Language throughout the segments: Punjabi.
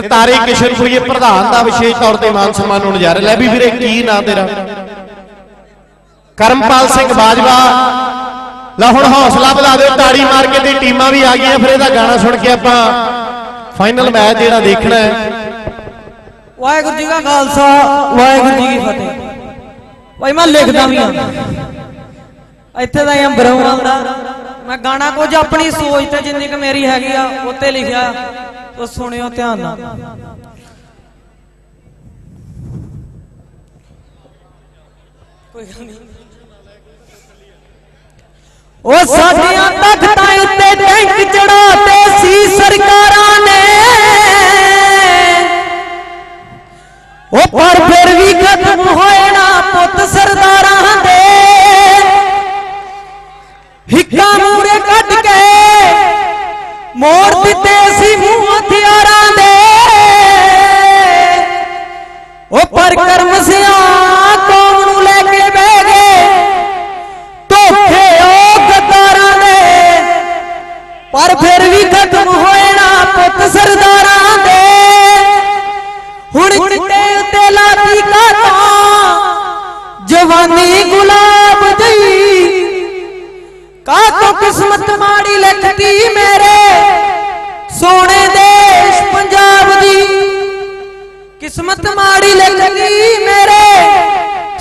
ਤਾਰੇ ਕਿਸ਼ਨਪੁਰੀਏ ਪ੍ਰਧਾਨ ਦਾ ਵਿਸ਼ੇਸ਼ ਤੌਰ ਤੇ ਮਾਨ ਸਨਮਾਨ ਹੋਣ ਜਾ ਰਿਹਾ। ਲੈ ਵੀ ਵੀਰੇ, ਕੀ ਨਾਂ ਤੇਰਾ? ਕਰਮਪਾਲ ਸਿੰਘ ਬਾਜਵਾ। ਲੈ ਹੁਣ ਹੌਸਲਾ ਵਧਾ ਦਿਓ, ਤਾੜੀ ਮਾਰ ਕੇ ਤੇ ਟੀਮਾਂ ਵੀ ਆ ਗਈਆਂ ਫਿਰ ਇਹਦਾ ਗਾਣਾ ਸੁਣ ਕੇ ਆਪਾਂ ਫਾਈਨਲ ਮੈਚ ਜਿਹੜਾ ਦੇਖਣਾ ਹੈ। ਵਾਹਿਗੁਰੂ ਜੀ ਕਾ ਖਾਲਸਾ, ਵਾਹਿਗੁਰੂ ਜੀ ਕੀ ਫਤਿਹ। ਭਾਈ ਮੈਂ ਲਿਖਦਾ ਵੀ ਆ। ਇੱਥੇ ਦਾ ਅੰਬਰੋਂ ਆਉਂਦਾ। ਮੈਂ ਗਾਣਾ ਕੁਝ ਆਪਣੀ ਸੋਚ ਤੇ ਜਿੰਨੀ ਕੁ ਮੇਰੀ ਹੈਗੀ ਆ, ਉੱਤੇ ਲਿਖਿਆ। ਤੋ ਸੁਣਿਓ ਧਿਆਨ ਨਾਲ। ਕੋਈ ਗੱਲ ਨਹੀਂ ਉਹ ਸਾਡੀਆਂ ਤਖਤਾਂ ਜਵਾਨੀ ਗੁਲਾਬ ਜਈ ਕਾਤੋਂ ਕਿਸਮਤ ਮਾੜੀ ਲਿਖਤੀ ਮੇਰੇ? ਸੋਹਣੇ ਦੇਸ਼ ਪੰਜਾਬ ਦੀ। ਕਿਸਮਤ ਮਾੜੀ ਲਿਖਤੀ ਮੇਰੇ?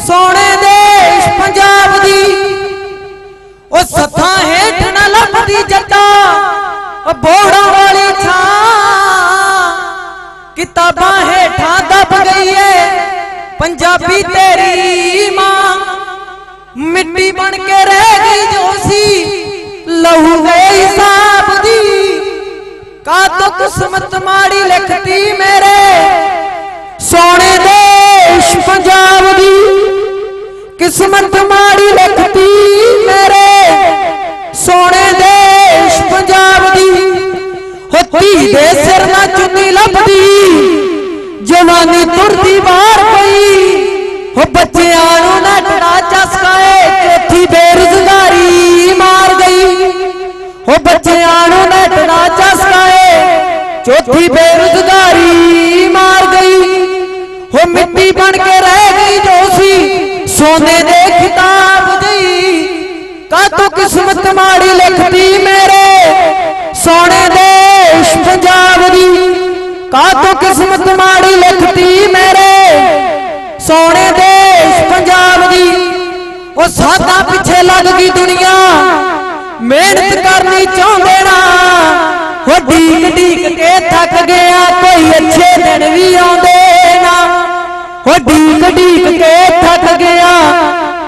ਸੋਹਣੇ ਦੇਸ਼ ਪੰਜਾਬ ਦੀ। ਉਹ ਸੱਥਾਂ ਹੇਠ ਨਾ ਲੱਭਦੀ ਜੱਟਾ ਉਹ ਬੋੜਾਂ ਵਾਲੀ ਛਾਂ। ਕਿਤਾਬਾਂ ਹੇਠਾਂ ਦਬ ਗਈ ਏ। ਪੰਜਾਬੀ ਤੇਰੀ ਮਾਂ ਮਿੱਟੀ ਬਣ ਕੇ ਰਹਿ ਗਈ ਜੋ ਸੀ, ਲਹੂ ਦੇ ਹਿਸਾਬ ਦੀ। ਕਾਤੋਂ ਕਿਸਮਤ ਮਾੜੀ ਲਿਖਤੀ ਮੇਰੇ ਸੋਹਣੇ ਦੇਸ਼ ਪੰਜਾਬ ਦੀ। ਕਿਸਮਤ ਮਾੜੀ ਲਿਖਤੀ ਮੇਰੇ ਸੋਹਣੇ ਦੇਸ਼ ਪੰਜਾਬ ਦੀ। ਹੋ ਦੇ ਸਿਰ ਨਾ ਚੁੰਨੀ ਲੱਭਦੀ, ਜਵਾਨੀ ਤੁਰਦੀ ਬਾਹਰ ਪਈ। ਹੋ ਬੱਚਿਆਂ ਨੂੰ ਨੱਟੜਾ ਚਸਕਾਏ ਚੌਥੀ ਬੇਰੁਜ਼ਗਾਰੀ ਮਾਰ ਗਈ। ਹੋ ਬੱਚਿਆਂ ਨੂੰ ਨੱਟੜਾ ਚਸਕਾਏ ਚੌਥੀ ਬੇਰੁਜ਼ਗਾਰੀ ਮਾਰ ਗਈ। ਹੋ ਮਿੱਟੀ ਬਣ ਕੇ ਰਹਿ ਗਈ ਜੋ ਸੀ, ਸੋਨੇ ਦੇ ਖਿਤਾਬ ਦੀ। ਕਾਤੋਂ ਕਿਸਮਤ ਮਾੜੀ ਲਿਖਦੀ ਮੇਰੇ, ਸੋਨੇ ਦੇ ਪੰਜਾਬ ਦੀ। ਕਾਤੋਂ ਕਿਸਮਤ ਸਾਦਾ ਪਿੱਛੇ ਲੱਗ ਗਈ ਦੁਨੀਆ। ਮਿਹਨਤ ਕਰਨੀ ਚਾਹੁੰਦੇ ਨਾ। ਹੋ ਢੀਕ ਢੀਕ ਕੇ ਥੱਕ ਗਿਆ, ਕੋਈ ਅੱਛੇ ਦਿਨ ਵੀ ਆਉਂਦੇ ਨਾ। ਹੋ ਢੀਕ ਢੀਕ ਕੇ ਥੱਕ ਗਿਆ,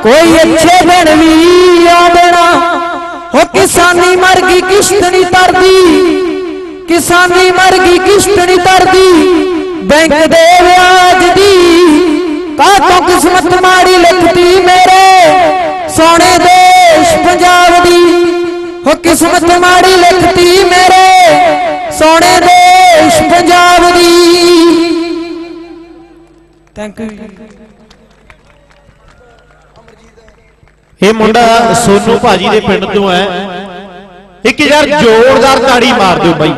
ਕੋਈ ਅੱਛੇ ਦਿਨ ਵੀ ਆਉਂਦੇ ਨਾ। ਹੋ ਕਿਸਾਨੀ ਮਰ ਗਈ ਕਿਸ਼ਤ ਨਹੀਂ ਤਰਦੀ ਕਿਸਾਨੀ ਮਰ ਗਈ ਕਿਸ਼ਤ ਨਹੀਂ ਤਰਦੀ ਬੈਂਕ ਦੇ ਵਿਆਜ ਦੀ ਕਾਹਤੋਂ ਕਿਸਮਤ ਮਾੜੀ ਲਿਖਤੀ ਮੇਰੇ? ਕਿਸਮਤ ਮਾੜੀ ਲਿਖਤੀ ਮੇਰੇ ਸੋਹਣੇ ਦੇਸ਼ ਪੰਜਾਬ ਦੀ। ਥੈਂਕ ਯੂ ਇਹ ਮੁੰਡਾ ਸੋਨੂ ਭਾਜੀ ਦੇ ਪਿੰਡ ਤੋਂ ਹੈ। ਇੱਕ ਯਾਰ ਜ਼ੋਰਦਾਰ ਤਾੜੀ ਮਾਰ ਦਿਓ ਬਾਈ।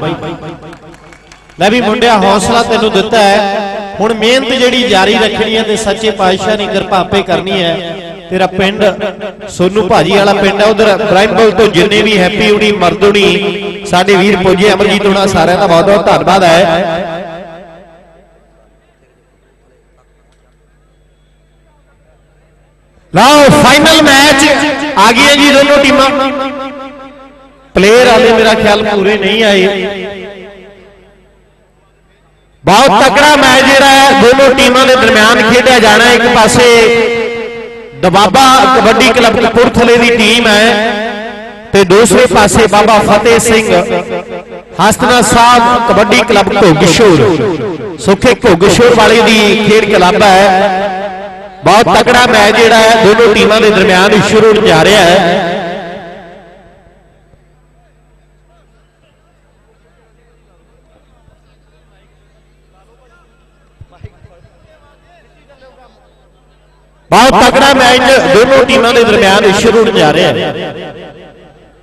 ਲੈ ਵੀ ਮੁੰਡਿਆ ਹੌਸਲਾ ਤੈਨੂੰ ਦਿੱਤਾ ਹੈ। ਹੁਣ ਮਿਹਨਤ ਜਿਹੜੀ ਜਾਰੀ ਰੱਖਣੀ ਹੈ ਤੇ ਸੱਚੇ ਪਾਤਸ਼ਾਹ ਦੀ ਕਿਰਪਾ ਆਪੇ ਕਰਨੀ ਹੈ। ਤੇਰਾ ਪਿੰਡ, ਸੋਨੂ ਭਾਜੀ ਵਾਲਾ ਪਿੰਡ ਹੈ ਉਧਰ ਬ੍ਰਾਈਮਬਲ ਤੋਂ ਜਿੰਨੇ ਵੀ ਹੈਪੀ ਉਣੀ ਮਰਦੁਣੀ ਸਾਡੇ ਵੀਰ ਪੁੱਜੇ, ਅਮਰਜੀਤ ਹੋਣਾ, ਸਾਰਿਆਂ ਦਾ ਬਹੁਤ ਬਹੁਤ ਧੰਨਵਾਦ ਹੈ। ਲਓ ਫਾਈਨਲ ਮੈਚ ਆ ਗਈਆਂ ਜੀ ਦੋਨੋਂ ਟੀਮਾਂ। ਪਲੇਅਰ ਵਾਲੇ ਮੇਰਾ ਖਿਆਲ ਪੂਰੇ ਨਹੀਂ ਆਏ। ਬਹੁਤ ਤਕੜਾ ਮੈਚ ਜਿਹੜਾ ਹੈ, ਦੋਨੋਂ ਟੀਮਾਂ ਦੇ ਦਰਮਿਆਨ ਖੇਡਿਆ ਜਾਣਾ ਇੱਕ ਪਾਸੇ ਦਬਾਬਾ ਕਬੱਡੀ ਕਲੱਬ ਕਪੂਰਥਲੇ ਦੀ ਟੀਮ ਹੈ ਤੇ ਦੂਸਰੇ ਪਾਸੇ ਬਾਬਾ ਫਤਿਹ ਸਿੰਘ ਹਸਤਨਾ ਸਾਹਿਬ ਕਬੱਡੀ ਕਲੱਬ ਘੋਗਸ਼ੋਰ। ਸੁਖੇ ਘੋਗਸ਼ੋਰ ਵਾਲੇ ਦੀ ਖੇਡ ਕਲੱਬ ਹੈ। ਬਹੁਤ ਤਕੜਾ ਮੈਚ ਜਿਹੜਾ ਹੈ, ਦੋਨੋਂ ਟੀਮਾਂ ਦੇ ਦਰਮਿਆਨ ਸ਼ੁਰੂ ਹੋਣ ਜਾ ਰਿਹਾ ਹੈ। ਬਹੁਤ ਤਕੜਾ ਮੈਚ ਦੋਨੋਂ ਟੀਮਾਂ ਦੇ ਦਰਮਿਆਨ ਸ਼ੁਰੂ ਹੋਣ ਜਾ ਰਿਹਾ ਹੈ।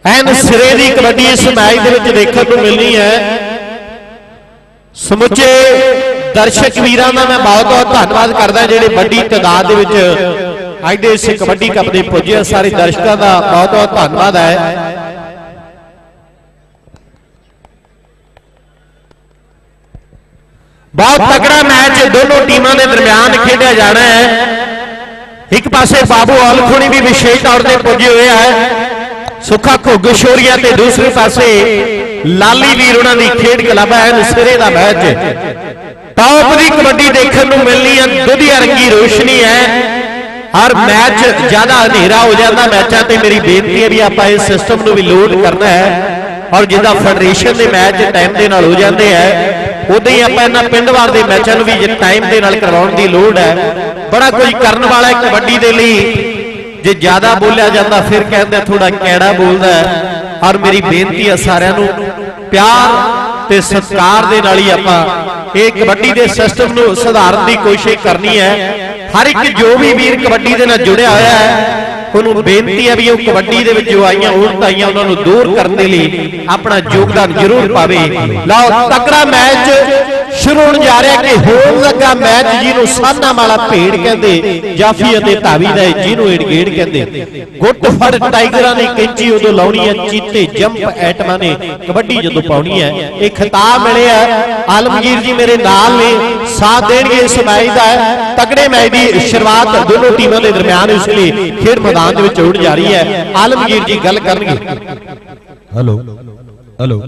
ਐਨ ਸਿਰੇ ਦੀ ਕਬੱਡੀ ਇਸ ਮੈਚ ਦੇ ਵਿੱਚ ਦੇਖਣ ਨੂੰ ਮਿਲਣੀ ਹੈ। ਸਮੁੱਚੇ ਦਰਸ਼ਕ ਵੀਰਾਂ ਦਾ ਮੈਂ ਬਹੁਤ ਬਹੁਤ ਧੰਨਵਾਦ ਕਰਦਾ ਜਿਹੜੇ ਵੱਡੀ ਤਾਦਾਦ ਦੇ ਵਿੱਚ ਅੱਜ ਦੇ ਇਸ ਕਬੱਡੀ ਕੱਪ ਦੇ ਪੁੱਜੇ। ਸਾਰੇ ਦਰਸ਼ਕਾਂ ਦਾ ਬਹੁਤ ਬਹੁਤ ਧੰਨਵਾਦ ਹੈ। ਬਹੁਤ ਤਕੜਾ ਮੈਚ ਦੋਨੋਂ ਟੀਮਾਂ ਦੇ ਦਰਮਿਆਨ ਖੇਡਿਆ ਜਾਣਾ ਹੈ। ਇੱਕ ਪਾਸੇ ਬਾਬੂ ਆਲਖੋਣੀ ਵੀ ਵਿਸ਼ੇਸ਼ ਤੌਰ ਤੇ ਪੁੱਜੇ ਹੋਏ ਹੈ ਸੁੱਖਾ ਘੁੱਗ ਸ਼ੋਰੀਆ ਤੇ ਦੂਸਰੇ ਪਾਸੇ ਲਾਲੀ ਵੀਰ ਉਹਨਾਂ ਦੀ ਖੇਡ ਕਲੱਬ ਹੈ ਨਸਰੇ ਦਾ ਮੈਚ। ਟੌਪ ਦੀ ਕਬੱਡੀ ਦੇਖਣ ਨੂੰ ਮਿਲਣੀ ਹੈ ਦੁਧੀਆ ਰੰਗੀ ਰੋਸ਼ਨੀ ਹੈ। ਹਰ ਮੈਚ ਜ਼ਿਆਦਾ ਹਨੇਰਾ ਹੋ ਜਾਂਦਾ, ਮੈਚਾਂ ਤੇ ਮੇਰੀ ਬੇਨਤੀ ਹੈ ਵੀ ਆਪਾਂ ਇਸ ਸਿਸਟਮ ਨੂੰ ਵੀ ਲੋਡ ਕਰਨਾ ਹੈ। ਔਰ ਜਿੱਦਾਂ ਫੈਡਰੇਸ਼ਨ ਦੇ ਮੈਚ ਟਾਈਮ ਦੇ ਨਾਲ ਹੋ ਜਾਂਦੇ ਹੈ ਉਦਾਂ ਹੀ ਆਪਾਂ ਇਹਨਾਂ ਪਿੰਡ ਵਾਰ ਦੇ ਮੈਚਾਂ ਨੂੰ ਵੀ ਜੇ ਟਾਈਮ ਦੇ ਨਾਲ ਕਰਵਾਉਣ ਦੀ ਲੋੜ ਹੈ, ਬੜਾ ਕੁਝ ਕਰਨ ਵਾਲਾ ਹੈ ਕਬੱਡੀ ਦੇ ਲਈ। ਜੇ ਜ਼ਿਆਦਾ ਬੋਲਿਆ ਜਾਂਦਾ, ਫਿਰ ਕਹਿੰਦੇ ਥੋੜਾ ਕੈੜਾ ਬੋਲਦਾ ਹੈ। ਔਰ ਮੇਰੀ ਬੇਨਤੀ ਹੈ ਸਾਰਿਆਂ ਨੂੰ, ਪਿਆਰ ਤੇ ਸਤਿਕਾਰ ਦੇ ਨਾਲ ਹੀ ਆਪਾਂ ਇਹ ਕਬੱਡੀ ਦੇ ਸਿਸਟਮ ਨੂੰ ਸੁਧਾਰਨ ਦੀ ਕੋਸ਼ਿਸ਼ ਕਰਨੀ ਹੈ। ਹਰ ਇੱਕ ਜੋ ਵੀ ਵੀਰ ਕਬੱਡੀ ਦੇ ਨਾਲ ਜੁੜਿਆ ਹੋਇਆ ਹੈ ਉਹਨੂੰ ਬੇਨਤੀ ਹੈ ਵੀ ਉਹ ਕਬੱਡੀ ਦੇ ਵਿੱਚ ਜੋ ਆਈਆਂ ਉਲਟ ਆਈਆਂ ਉਹਨਾਂ ਨੂੰ ਦੂਰ ਕਰਨ ਦੇ ਲਈ ਆਪਣਾ ਯੋਗਦਾਨ ਜ਼ਰੂਰ ਪਾਵੇ। ਲਓ, ਤਕੜਾ ਮੈਚ ਸ਼ੁਰੂ ਹੋਣ ਜਾ ਰਿਹਾ ਕਿ ਹੋਣ ਲੱਗਾ ਮੈਚ ਜਿਹਨੂੰ ਸਾਨਾ ਵਾਲਾ ਭੇੜ ਕਹਿੰਦੇ, ਜਾਫੀ ਅਤੇ ਧਾਵੀ ਦਾ ਜਿਹਨੂੰ ਏਡਗੇੜ ਕਹਿੰਦੇ। ਗੁੱਟ ਫੜ ਟਾਈਗਰਾਂ ਨੇ ਕੈਂਚੀ ਉਦੋਂ ਲਾਉਣੀ ਹੈ, ਚੀਤੇ ਜੰਪ ਐਟਮਾਂ ਨੇ ਕਬੱਡੀ ਜਦੋਂ ਪਾਉਣੀ ਹੈ। ਇਹ ਖਿਤਾਬ ਮਿਲਿਆ ਆਲਮਗੀਰ ਜੀ ਮੇਰੇ ਨਾਲ ਨੇ, ਸਾਥ ਦੇਣਗੇ ਇਸ ਮੈਚ ਦਾ। ਤਕੜੇ ਮੈਚ ਦੀ ਸ਼ੁਰੂਆਤ ਦੋਨੋਂ ਟੀਮਾਂ ਦੇ ਦਰਮਿਆਨ ਇਸ ਲਈ ਖੇਡ ਮੈਦਾਨ ਦੇ ਵਿੱਚ ਹੋਣ ਜਾ ਰਹੀ ਹੈ। ਆਲਮਗੀਰ ਜੀ ਗੱਲ ਕਰਨਗੇ। Hello hello.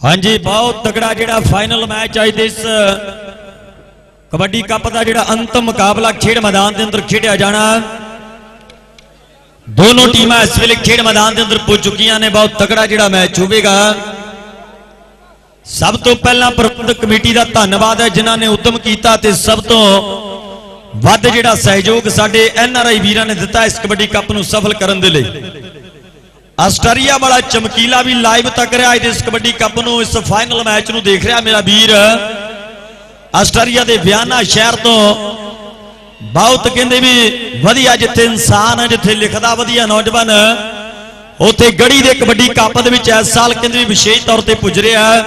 ਹਾਂਜੀ, ਬਹੁਤ ਤਗੜਾ ਜਿਹੜਾ ਫਾਈਨਲ ਮੈਚ ਅੱਜ ਦੇ ਇਸ ਕਬੱਡੀ ਕੱਪ ਦਾ ਜਿਹੜਾ ਅੰਤਮ ਮੁਕਾਬਲਾ ਖੇਡ ਮੈਦਾਨ ਦੇ ਅੰਦਰ ਖੇਡਿਆ ਜਾਣਾ। ਦੋਨੋਂ ਟੀਮਾਂ ਇਸ ਵੇਲੇ ਖੇਡ ਮੈਦਾਨ ਦੇ ਅੰਦਰ ਪੁੱਜ ਚੁੱਕੀਆਂ ਨੇ। ਬਹੁਤ ਤਗੜਾ ਜਿਹੜਾ ਮੈਚ ਹੋਵੇਗਾ। ਸਭ ਤੋਂ ਪਹਿਲਾਂ ਪ੍ਰਬੰਧਕ ਕਮੇਟੀ ਦਾ ਧੰਨਵਾਦ ਹੈ ਜਿਨ੍ਹਾਂ ਨੇ ਉਦਮ ਕੀਤਾ ਤੇ ਸਭ ਤੋਂ ਵੱਧ ਜਿਹੜਾ ਸਹਿਯੋਗ ਸਾਡੇ ਐਨ ਆਰ ਆਈ ਵੀਰਾਂ ਨੇ ਦਿੱਤਾ ਇਸ ਕਬੱਡੀ ਕੱਪ ਨੂੰ ਸਫਲ ਕਰਨ ਦੇ ਲਈ। ਆਸਟਰੀਆ ਵਾਲਾ ਚਮਕੀਲਾ ਵੀ ਲਾਈਵ ਤੱਕ ਰਿਹਾ ਇਸ ਕਬੱਡੀ ਕੱਪ ਨੂੰ, ਇਸ ਫਾਈਨਲ ਮੈਚ ਨੂੰ ਦੇਖ ਰਿਹਾ ਮੇਰਾ ਵੀਰ। ਆਸਟਰੀਆ ਦੇ ਵਿਆਨਾ ਸ਼ਹਿਰ ਤੋਂ ਬਹੁਤ ਕਹਿੰਦੇ ਵੀ ਵਧੀਆ ਜਿੱਥੇ ਇਨਸਾਨ ਹੈ, ਜਿੱਥੇ ਲਿਖਦਾ ਵਧੀਆ ਨੌਜਵਾਨ। ਉੱਥੇ ਗੜੀ ਦੇ ਕਬੱਡੀ ਕੱਪ ਦੇ ਵਿੱਚ ਇਸ ਸਾਲ ਕਹਿੰਦੇ ਵੀ ਵਿਸ਼ੇਸ਼ ਤੌਰ ਤੇ ਪੁੱਜ ਰਿਹਾ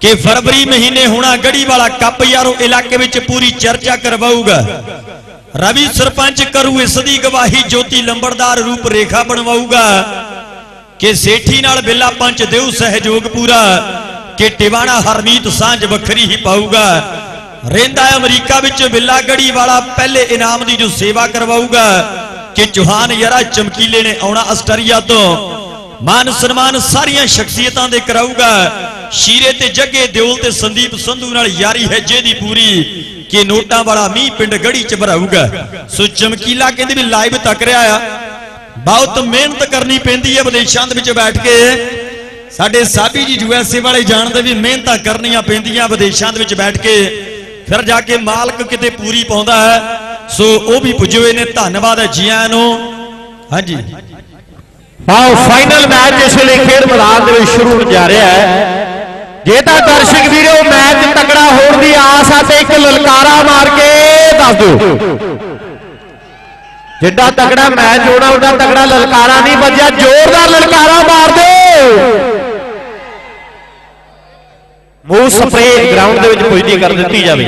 ਕਿ ਫਰਵਰੀ ਮਹੀਨੇ ਹੋਣਾ, ਗੜੀ ਵਾਲਾ ਕੱਪ ਯਾਰੋ ਇਲਾਕੇ ਵਿੱਚ ਪੂਰੀ ਚਰਚਾ ਕਰਵਾਊਗਾ। ਰਵੀ ਸਰਪੰਚ ਕਰੂ ਇਸ ਦੀ ਗਵਾਹੀ, ਜੋਤੀ ਲੰਬੜਦਾਰ ਰੂਪ ਰੇਖਾ ਬਣਵਾਊਗਾ। ਕਿ ਸੇਠੀ ਨਾਲ ਬਿੱਲਾ ਪੰਚ ਦੇਉ ਸਹਿਯੋਗ ਪੂਰਾ, ਕਿ ਟਿਵਾਣਾ ਹਰਮੀਤ ਸਾਂਝ ਵੱਖਰੀ ਹੀ ਪਾਊਗਾ। ਰਹਿੰਦਾ ਅਮਰੀਕਾ ਵਿੱਚ ਬਿੱਲਾ ਗੜੀ ਵਾਲਾ ਪਹਿਲੇ ਇਨਾਮ ਦੀ ਜੋ ਸੇਵਾ ਕਰਵਾਊਗਾ, ਕਿ ਚੌਹਾਨ ਯਾਰਾ ਚਮਕੀਲੇ ਨੇ ਆਉਣਾ ਆਸਟਰੀਆ ਤੋਂ। ਮਾਨ ਸਨਮਾਨ ਸਾਰੀਆਂ ਸ਼ਖਸੀਅਤਾਂ ਦੇ ਕਰਾਊਗਾ। ਸ਼ੀਰੇ ਤੇ ਜੱਗੇ, ਦਿਓਲ ਤੇ ਸੰਦੀਪ ਸੰਧੂ ਨਾਲ ਯਾਰੀ ਹੈ ਦੀ ਪੂਰੀ। ਕਿ ਨੋਟਾਂ ਵਾਲਾ ਮੀਂਹ ਪਿੰਡ ਗੜੀ ਚ ਭਰਾਊਗਾ। ਸੋ ਚਮਕੀਲਾ ਕਹਿੰਦੇ ਵੀ ਲਾਈਵ ਤੱਕ ਰਿਹਾ ਆ। ਬਹੁਤ ਮਿਹਨਤ ਕਰਨੀ ਪੈਂਦੀ ਹੈ ਵਿਦੇਸ਼ਾਂ ਦੇ ਵਿੱਚ ਬੈਠ ਕੇ। ਸਾਡੇ ਸਾਬੀ ਜੀ ਯੂਐਸਏ ਵਾਲੇ ਜਾਣਦੇ ਵੀ ਮਿਹਨਤਾਂ ਕਰਨੀਆਂ ਪੈਂਦੀਆਂ ਵਿਦੇਸ਼ਾਂ ਦੇ ਵਿੱਚ ਬੈਠ ਕੇ। ਫਿਰ ਜਾ ਕੇ ਮਾਲਕ ਕਿਤੇ ਪੂਰੀ ਪਾਉਂਦਾ ਹੈ। ਸੋ ਉਹ ਵੀ ਪੁੱਜੇ ਹੋਏ ਨੇ, ਧੰਨਵਾਦ ਹੈ ਜੀਆਂ ਨੂੰ। ਹਾਂਜੀ। ਆਓ ਫਾਈਨਲ ਮੈਚ ਇਸ ਵੇਲੇ ਖੇਡ ਮੈਦਾਨ ਦੇ ਵਿੱਚ ਸ਼ੁਰੂ ਹੋਣ ਜਾ ਰਿਹਾ ਹੈ। ਜੇ ਤਾਂ ਦਰਸ਼ਕ ਵੀਰੋ, ਮੈਚ ਤਕੜਾ ਹੋਣ ਦੀ ਆਸ ਆ ਤੇ ਇੱਕ ਲਲਕਾਰਾ ਮਾਰ ਕੇ ਦੱਸ ਦਿਓ। ਜਿੱਡਾ ਤਕੜਾ ਮੈਚ ਹੋਣਾ, ਉਹਦਾ ਤਕੜਾ ਲਲਕਾਰਾ ਨਹੀਂ ਵੱਜਿਆ। ਜ਼ੋਰਦਾਰ ਲਲਕਾਰਾ ਮਾਰ ਦਿਓ। ਮੂੰਹ ਸਪਰੇ ਗਰਾਊਂਡ ਦੇ ਵਿੱਚ ਪੁੱਜਦੀ ਕਰ ਦਿੱਤੀ ਜਾਵੇ।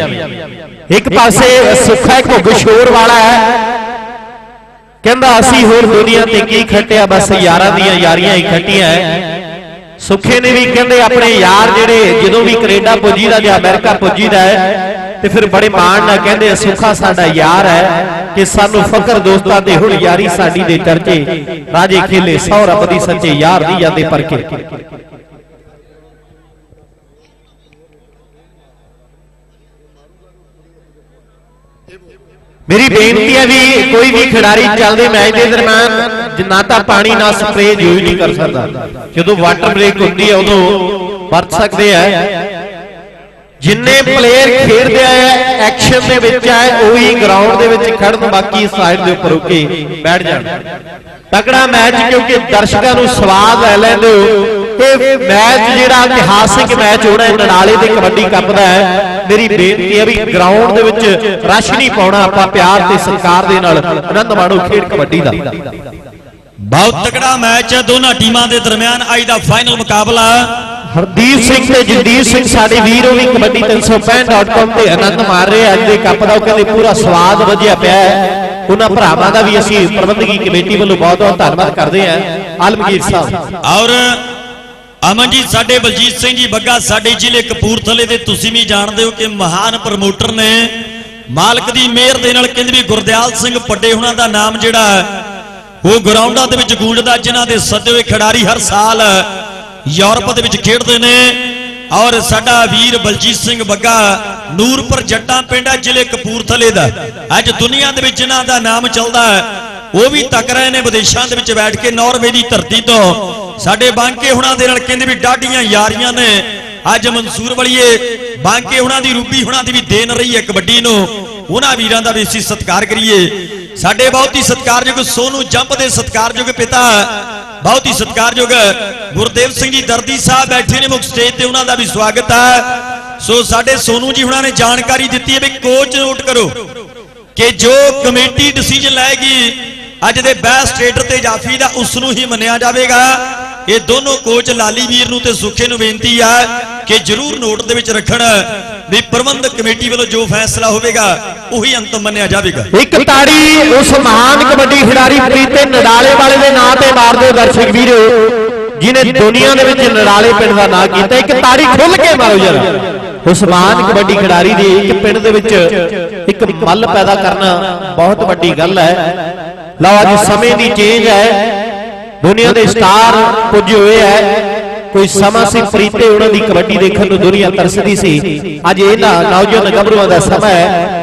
ਇੱਕ ਪਾਸੇ ਸੁੱਖਾ ਘੁੱਗ ਸ਼ੋਰ ਵਾਲਾ ਹੈ। ਕਹਿੰਦਾ, ਅਸੀਂ ਹੋਰ ਦੁਨੀਆ ਤੇ ਕੀ ਖੱਟਿਆ? ਬਸ ਯਾਰਾਂ ਦੀਆਂ ਯਾਰੀਆਂ ਹੀ ਖੱਟੀਆਂ ਐ ਸੁੱਖੇ ਨੇ ਵੀ ਕਹਿੰਦੇ ਆਪਣੇ ਯਾਰ ਜਿਹੜੇ ਜਦੋਂ ਵੀ ਕੈਨੇਡਾ ਪੁੱਜੀਦਾ ਜਾਂ ਅਮਰੀਕਾ ਪੁੱਜੀਦਾ ਹੈ, ਤੇ ਫਿਰ ਬੜੇ ਮਾਣ ਨਾਲ ਕਹਿੰਦੇ ਸੁੱਖਾ ਸਾਡਾ ਯਾਰ ਹੈ ਕਿ ਸਾਨੂੰ ਫਕਰ ਦੋਸਤਾਂ ਤੇ ਹੁਣ ਯਾਰੀ ਸਾਡੀ ਦੇ ਚਰਚੇ ਰਾਜੇ ਖੇਲੇ, ਸੌ ਰੱਬ ਦੀ ਸੱਚੇ ਯਾਰ ਦੀ ਜਾਂਦੇ ਪਰਕੇ। ਮੇਰੀ ਬੇਨਤੀ ਹੈ ਵੀ ਕੋਈ ਵੀ ਖਿਡਾਰੀ ਚੱਲਦੇ ਮੈਚ ਦੇ ਦਰਮਿਆਨ ਨਾ ਤਾਂ ਪਾਣੀ ਨਾ ਸਪਰੇਅ ਯੂਜ਼ ਨਹੀਂ ਕਰ ਸਕਦਾ। ਜਦੋਂ ਵਾਟਰ ਬ੍ਰੇਕ ਹੁੰਦੀ ਹੈ ਉਦੋਂ ਵਰਤ ਸਕਦੇ ਆ। ਜਿੰਨੇ ਪਲੇਅਰ ਖੇਡਦੇ ਆ ਐਕਸ਼ਨ ਦੇ ਵਿੱਚ ਆ ਉਹੀ ਗਰਾਊਂਡ ਦੇ ਵਿੱਚ ਖੜਨ ਬਾਕੀ ਸਾਈਡ ਦੇ ਉੱਪਰ ਹੋ ਕੇ ਬੈਠ ਜਾਣ। ਤਕੜਾ ਮੈਚ ਕਿਉਂਕਿ ਦਰਸ਼ਕਾਂ ਨੂੰ ਸਵਾਦ ਲੈ ਲੈਂਦੇ ਹੋ। ਇਹ ਮੈਚ ਜਿਹੜਾ ਇਤਿਹਾਸਿਕ ਮੈਚ ਹੋਣਾ ਹੈ ਨਨਾਲੇ ਦੇ ਕਬੱਡੀ ਕੱਪ ਦਾ ਹੈ। ਮੇਰੀ ਬੇਨਤੀ ਹੈ ਵੀ ਗਰਾਊਂਡ ਦੇ ਵਿੱਚ ਰਸ਼ ਨਹੀਂ ਪਾਉਣਾ ਆਪਾਂ ਪਿਆਰ ਤੇ ਸਤਿਕਾਰ ਦੇ ਨਾਲ ਆਨੰਦ ਮਾਣੋ ਖੇਡ ਕਬੱਡੀ ਦਾ। ਬਹੁਤ ਤਕੜਾ ਮੈਚ ਹੈ ਦੋਨਾਂ ਟੀਮਾਂ ਦੇ ਦਰਮਿਆਨ ਅੱਜ ਦਾ ਫਾਈਨਲ ਮੁਕਾਬਲਾ। ਹਰਦੀਪ ਸਿੰਘ ਤੇ ਜਗਦੀਪ ਸਿੰਘ ਸਾਡੇ ਵੀਰ ਉਹ ਵੀ ਕਬੱਡੀ 365.com ਤੇ ਆਨੰਦ ਮਾਰ ਰਹੇ ਅੱਜ ਦੇ ਕੱਪ ਦਾ ਉਹ ਕਹਿੰਦੇ ਪੂਰਾ ਸਵਾਦ ਵਧਿਆ ਪਿਆ ਹੈ। ਉਹਨਾਂ ਭਰਾਵਾਂ ਦਾ ਵੀ ਅਸੀਂ ਪ੍ਰਬੰਧਕੀ ਕਮੇਟੀ ਵੱਲੋਂ ਬਹੁਤ ਬਹੁਤ ਧੰਨਵਾਦ ਕਰਦੇ ਹਾਂ। ਆਲਮਗੀਰ ਸਾਹਿਬ। ਔਰ ਅਮਨ ਜੀ, ਸਾਡੇ ਬਲਜੀਤ ਸਿੰਘ ਜੀ ਬੱਗਾ, ਸਾਡੇ ਜ਼ਿਲ੍ਹੇ ਕਪੂਰਥਲੇ ਦੇ, ਤੁਸੀਂ ਵੀ ਜਾਣਦੇ ਹੋ ਕਿ ਮਹਾਨ ਪ੍ਰਮੋਟਰ ਨੇ ਮਾਲਕ ਦੀ ਮਿਹਰ ਦੇ ਨਾਲ ਕਹਿੰਦੇ ਵੀ ਗੁਰਦਿਆਲ ਸਿੰਘ ਪੱਡੇ ਹੁਣਾਂ ਦਾ ਨਾਮ ਜਿਹੜਾ ਉਹ ਗਰਾਊਂਡਾਂ ਦੇ ਵਿੱਚ ਗੂੰਜਦਾ ਜਿਨ੍ਹਾਂ ਦੇ ਸੱਦੇ ਹੋਏ ਖਿਡਾਰੀ ਹਰ ਸਾਲ ਯੂਰਪ ਦੇ ਵਿੱਚ ਖੇਡਦੇ ਨੇ। ਔਰ ਸਾਡਾ ਵੀਰ ਬਲਜੀਤ ਸਿੰਘ ਬੱਗਾ ਨੂਰਪੁਰ ਜੱਟਾਂ ਪਿੰਡ ਹੈ, ਜ਼ਿਲ੍ਹੇ ਕਪੂਰਥਲੇ ਦਾ। ਅੱਜ ਦੁਨੀਆ ਦੇ ਵਿੱਚ ਜਿਨ੍ਹਾਂ ਦਾ ਨਾਮ ਚੱਲਦਾ ਹੈ ਉਹ ਵੀ ਤੱਕ ਰਹੇ ਨੇ ਵਿਦੇਸ਼ਾਂ ਦੇ ਵਿੱਚ ਬੈਠ ਕੇ ਨਾਰਵੇ ਦੀ ਧਰਤੀ ਤੋਂ। ਸਾਡੇ ਬਾਂਕੇ ਹੁਣਾਂ ਦੇ ਨਾਲ ਕਹਿੰਦੇ ਵੀ ਡਾਢੀਆਂ ਯਾਰੀਆਂ ਨੇ। ਅੱਜ ਮਨਸੂਰ ਵਲੀਏ, ਬਾਂਕੇ ਹੁਣਾਂ ਦੀ, ਰੂਬੀ ਹੁਣਾਂ ਦੀ ਵੀ ਦੇਣ ਰਹੀ ਹੈ ਕਬੱਡੀ ਨੂੰ। ਉਹਨਾਂ ਵੀਰਾਂ ਦਾ ਵੀ ਅਸੀਂ ਸਤਿਕਾਰ ਕਰੀਏ। ਸਾਡੇ ਬਹੁਤ ਹੀ ਸਤਿਕਾਰਯੋਗ ਸੋਨੂ ਜੰਪ ਦੇ ਸਤਿਕਾਰਯੋਗ ਪਿਤਾ, ਬਹੁਤ ਹੀ ਸਤਿਕਾਰਯੋਗ ਗੁਰਦੇਵ ਸਿੰਘ ਜੀ ਦਰਦੀ ਸਾਹਿਬ ਬੈਠੇ ਨੇ ਮੁੱਖ ਸਟੇਜ ਤੇ, ਉਹਨਾਂ ਦਾ ਵੀ ਸਵਾਗਤ ਹੈ ਸੋ ਸਾਡੇ ਸੋਨੂ ਜੀ ਹੁਣਾਂ ਨੇ ਜਾਣਕਾਰੀ ਦਿੱਤੀ ਹੈ ਵੀ ਕੋਚ ਨੋਟ ਕਰੋ ਕਿ ਜੋ ਕਮੇਟੀ ਡਿਸੀਜਨ ਲਏਗੀ ਅੱਜ ਦੇ ਬੈਸਟ ਟ੍ਰੇਡਰ ਤੇ ਜਾਫੀ ਦਾ ਉਸ ਨੂੰ ਹੀ ਮੰਨਿਆ ਜਾਵੇਗਾ। ਇਹ ਦੋਨੋਂ ਕੋਚ ਲਾਲੀ ਵੀਰ ਨੂੰ ਤੇ ਸੁਖੇ ਨੂੰ ਬੇਨਤੀ ਹੈ ਕਿ ਜਰੂਰ ਨੋਟ ਦੇ ਵਿੱਚ ਰੱਖਣ ਵੀ ਪ੍ਰਬੰਧਕ ਕਮੇਟੀ ਵੱਲੋਂ ਜੋ ਫੈਸਲਾ ਹੋਵੇਗਾ, ਉਹੀ ਅੰਤਮ ਮੰਨਿਆ ਜਾਵੇਗਾ। ਇੱਕ ਤਾੜੀ ਉਸ ਮਹਾਨ ਕਬੱਡੀ ਖਿਡਾਰੀ ਪ੍ਰੀਤੇ ਨਡਾਲੇ ਵਾਲੇ ਦੇ ਨਾਂ ਤੇ ਮਾਰ ਦਿਓ ਦਰਸ਼ਕ ਵੀਰੋ ਜਿਨੇ ਦੁਨੀਆ ਦੇ ਵਿੱਚ ਨਡਾਲੇ ਪਿੰਡ ਦਾ ਨਾਂ ਕੀਤਾ। ਇੱਕ ਤਾੜੀ ਖੁੱਲ ਕੇ ਮਾਰੋ ਜਰਾ ਉਸ ਮਹਾਨ ਕਬੱਡੀ ਖਿਡਾਰੀ ਦੀ ਇੱਕ ਪਿੰਡ ਦੇ ਵਿੱਚ ਇੱਕ ਮੱਲ ਪੈਦਾ ਕਰਨਾ ਬਹੁਤ ਵੱਡੀ ਗੱਲ ਹੈ। ਲਓ ਅੱਜ ਸਮੇਂ ਦੀ ਚੇਂਜ ਹੈ। ਦੁਨੀਆ ਦੇ ਸਟਾਰ ਪੁੱਜੇ ਹੋਏ ਹੈ। ਕੋਈ ਸਮਾਂ ਸੀ ਪ੍ਰੀਤੇ ਉਹਨਾਂ ਦੀ ਕਬੱਡੀ ਦੇਖਣ ਨੂੰ ਦੁਨੀਆ ਤਰਸਦੀ ਸੀ। ਅੱਜ ਇਹਨਾਂ ਨੌਜਵਾਨ ਗੱਭਰੂਆਂ ਦਾ ਸਮਾਂ ਹੈ।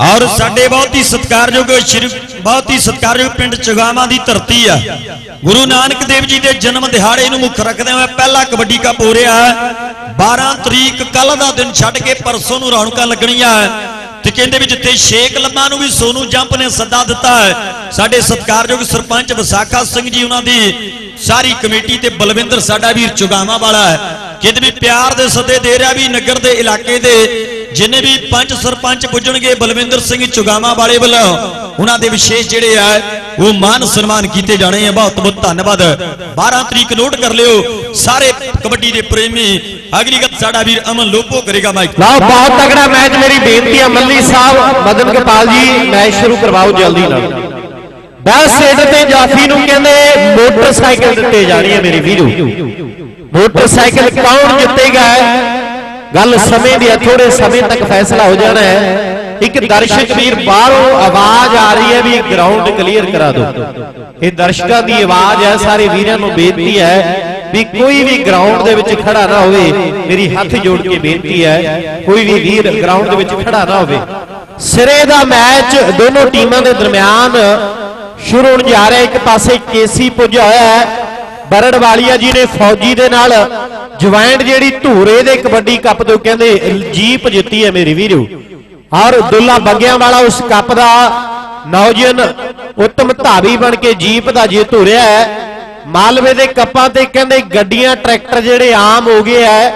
ਔਰ ਸਾਡੇ ਬਹੁਤ ਹੀ ਸਤਿਕਾਰਯੋਗ ਸ਼੍ਰੀ ਬਹੁਤ ਹੀ ਸਤਿਕਾਰਯੋਗ ਪਿੰਡ ਚਗਾਵਾਂ ਦੀ ਧਰਤੀ ਆ। ਗੁਰੂ ਨਾਨਕ ਦੇਵ ਜੀ ਦੇ ਜਨਮ ਦਿਹਾੜੇ ਨੂੰ ਮੁੱਖ ਰੱਖਦੇ ਹੋਏ ਪਹਿਲਾ ਕਬੱਡੀ ਕੱਪ ਹੋ ਰਿਹਾ ਹੈ। 12 ਤਰੀਕ ਕੱਲ ਦਾ ਦਿਨ ਛੱਡ ਕੇ ਪਰਸੋਂ ਨੂੰ ਰੌਣਕਾਂ ਲੱਗਣੀਆਂ ਤੇ ਕਹਿੰਦੇ ਵੀ ਜਿੱਥੇ ਸ਼ੇਖ ਲੰਮਾ ਨੂੰ ਵੀ ਸੋਨੂ ਜੰਪ ਨੇ ਸੱਦਾ ਦਿੱਤਾ ਹੈ, ਸਾਡੇ ਸਤਿਕਾਰਯੋਗ ਸਰਪੰਚ ਵਿਸਾਖਾ ਸਿੰਘ ਜੀ ਉਹਨਾਂ ਦੀ ਸਾਰੀ ਕਮੇਟੀ ਤੇ ਬਲਵਿੰਦਰ ਸਾਡਾ ਵੀਰ ਚੁਗਾਵਾਂ ਵਾਲਾ ਹੈ। ਕਹਿੰਦੇ ਵੀ ਪਿਆਰ ਦੇ ਸੱਦੇ ਦੇ ਰਿਹਾ ਵੀ ਨਗਰ ਦੇ ਇਲਾਕੇ ਦੇ ਜਿੰਨੇ ਵੀ ਪੰਜ ਸਰਪੰਚ ਪੁੱਜਣਗੇ, ਬਲਵਿੰਦਰ ਸਿੰਘ ਚੁਗਾਵਾਂ ਵਾਲੇ ਵੱਲੋਂ, ਉਹਨਾਂ ਦੇ ਵਿਸ਼ੇਸ਼ ਜਿਹੜੇ ਆ, ਉਹ ਮਾਨ ਸਨਮਾਨ ਕੀਤੇ ਜਾਣੇ ਆ। ਬਹੁਤ ਬਹੁਤ ਧੰਨਵਾਦ। 12 ਤਰੀਕ ਨੋਟ ਕਰ ਲਿਓ, ਸਾਰੇ ਕਬੱਡੀ ਦੇ ਪ੍ਰੇਮੀ, ਅਗਲੀ ਗੱਲ ਸਾਡਾ ਵੀਰ ਅਮਨ ਲੋਪੋ ਕਰੇਗਾ ਮਾਈਕ ਲਓ, ਬਹੁਤ ਤਗੜਾ ਮੈਚ ਮੇਰੀ ਬੇਨਤੀ ਹੈ ਮੱਲੀ ਸਾਹਿਬ, ਮਦਨ ਗੋਪਾਲ ਜੀ ਮੈਚ ਸ਼ੁਰੂ ਕਰਵਾਓ ਜਲਦੀ ਨਾਲ। ਬੈਸ ਸੇਡ ਤੇ ਜਾਫੀ ਨੂੰ ਕਹਿੰਦੇ ਮੋਟਰਸਾਈਕਲ ਦਿੱਤੇ ਜਾਣੀ ਹੈ ਮੇਰੇ ਵੀਰੋ। ਮੋਟਰਸਾਈਕਲ ਕੌਣ ਜਿੱਤੇਗਾ? ਗੱਲ ਸਮੇਂ ਦੀ ਹੈ ਥੋੜੇ ਸਮੇਂ ਤੱਕ ਫੈਸਲਾ ਹੋ ਜਾਣਾ ਹੈ। ਇੱਕ ਦਰਸ਼ਕ ਵੀਰ, ਬਾਹਰੋਂ ਆਵਾਜ਼ ਆ ਰਹੀ ਹੈ ਵੀ ਗਰਾਊਂਡ ਕਲੀਅਰ ਕਰਾ ਦਿਓ। ਇਹ ਦਰਸ਼ਕਾਂ ਦੀ ਆਵਾਜ਼ ਹੈ, ਸਾਰੇ ਵੀਰਾਂ ਨੂੰ ਬੇਨਤੀ ਹੈ ਵੀ ਕੋਈ ਵੀ ਗਰਾਊਂਡ ਦੇ ਵਿੱਚ ਖੜਾ ਨਾ ਹੋਵੇ, ਮੇਰੀ ਹੱਥ ਜੋੜ ਕੇ ਬੇਨਤੀ ਹੈ, ਕੋਈ ਵੀ ਵੀਰ ਗਰਾਊਂਡ ਦੇ ਵਿੱਚ ਖੜਾ ਨਾ ਹੋਵੇ। ਸਿਰੇ ਦਾ ਮੈਚ ਦੋਨੋਂ ਟੀਮਾਂ ਦੇ ਦਰਮਿਆਨ ਸ਼ੁਰੂ ਹੋਣ ਜਾ ਰਿਹਾ, ਇੱਕ ਪਾਸੇ ਕੇਸੀ ਪੁੱਜਿਆ ਹੋਇਆ ਹੈ। ਬਰੜ ਵਾਲੀਆ ਜੀ ਨੇ ਫੌਜੀ ਦੇ ਨਾਲ ਜੁਆਇੰਟ ਜਿਹੜੀ ਧੂਰੇ ਦੇ ਕਬੱਡੀ ਕੱਪ ਤੋਂ ਕਹਿੰਦੇ ਜੀਪ ਜਿੱਤੀ ਹੈ ਮੇਰੀ ਵੀਰੋ। ਔਰ ਦੁੱਲਾ ਬੱਗਿਆਂ ਵਾਲਾ ਉਸ ਕੱਪ ਦਾ ਨੌਜਵਾਨ ਉੱਤਮ ਧਾਵੀ ਬਣ ਕੇ ਜੀਪ ਦਾ ਜੇਤੂ ਰਿਹਾ ਹੈ। ਮਾਲਵੇ ਦੇ ਕੱਪਾਂ ਤੇ ਕਹਿੰਦੇ ਗੱਡੀਆਂ, ਟਰੈਕਟਰ ਜਿਹੜੇ ਆਮ ਹੋ ਗਏ ਐ